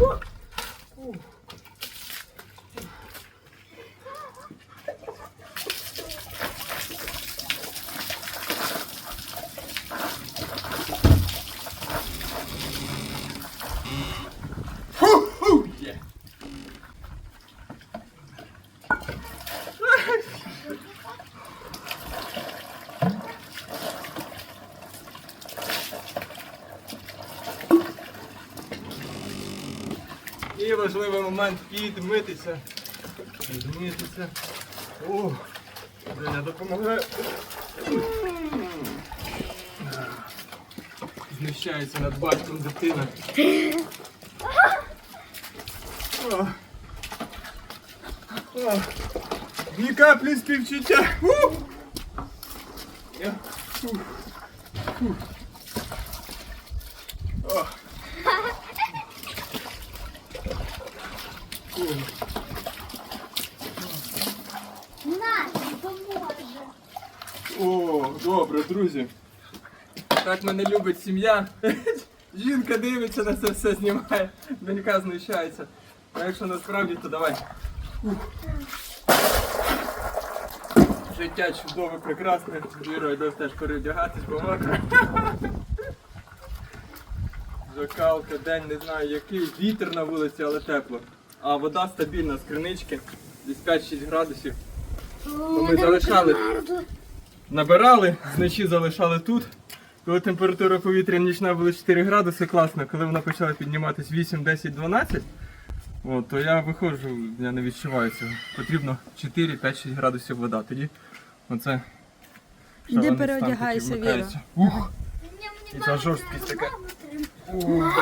Uh. І важливий момент підмитися. Підмитися. О, допомагає. Знущається над батьком дитина. О. Ні каплі співчуття. О, добре, друзі. Так мене любить сім'я. Жінка дивиться на це все, знімає, донька знущається. А якщо насправді, то давай. Ух. Життя чудове, прекрасне. Віро, йду теж переодягатись, бо мокро. Закалка, день не знаю який, вітер на вулиці, але тепло. А вода стабільна з кринички, десь 5-6 градусів. ми залишали. Набирали, вночі залишали тут. Коли температура повітря нічна була 4 градуси, класно. Коли вона почала підніматись 8, 10, 12, от, то я виходжу, я не відчуваю цього. Потрібно 4, 5, 6 градусів вода. Тоді оце. Іди переодягайся, Віра. Ух! І ця жорсткість така. Ух.